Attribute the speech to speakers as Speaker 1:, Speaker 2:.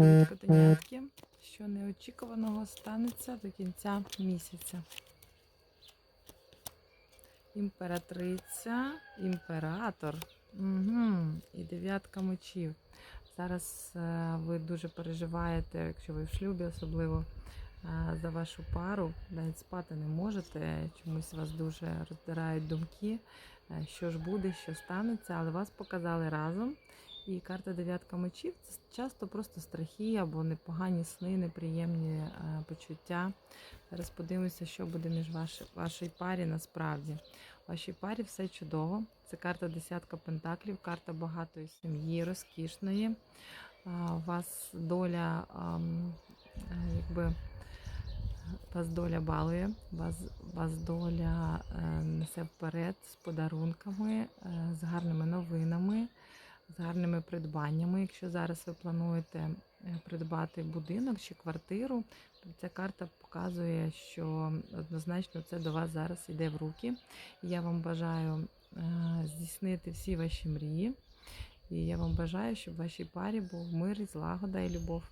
Speaker 1: Привіт, котенятки. Що неочікуваного станеться до кінця місяця. Імператриця, імператор. Угу. І дев'ятка мечів. Зараз е, ви дуже переживаєте, якщо ви в шлюбі, особливо е, за вашу пару. Навіть спати не можете. Чомусь вас дуже роздирають думки, е, що ж буде, що станеться, але вас показали разом. І карта дев'ятка мечів це часто просто страхи або непогані сни, неприємні е, почуття. Зараз подивимося, що буде між ваші, вашій парі насправді. Вашій парі все чудово. Це карта десятка пентаклів, карта багатої сім'ї, розкішної. А, У вас доля, е, якби. Вас доля балує, вас, вас доля е, несе вперед з подарунками, е, з гарними новинами, з гарними придбаннями. Якщо зараз ви плануєте е, придбати будинок чи квартиру, то ця карта показує, що однозначно це до вас зараз йде в руки. Я вам бажаю е, здійснити всі ваші мрії. І я вам бажаю, щоб в вашій парі був мир, і злагода і любов.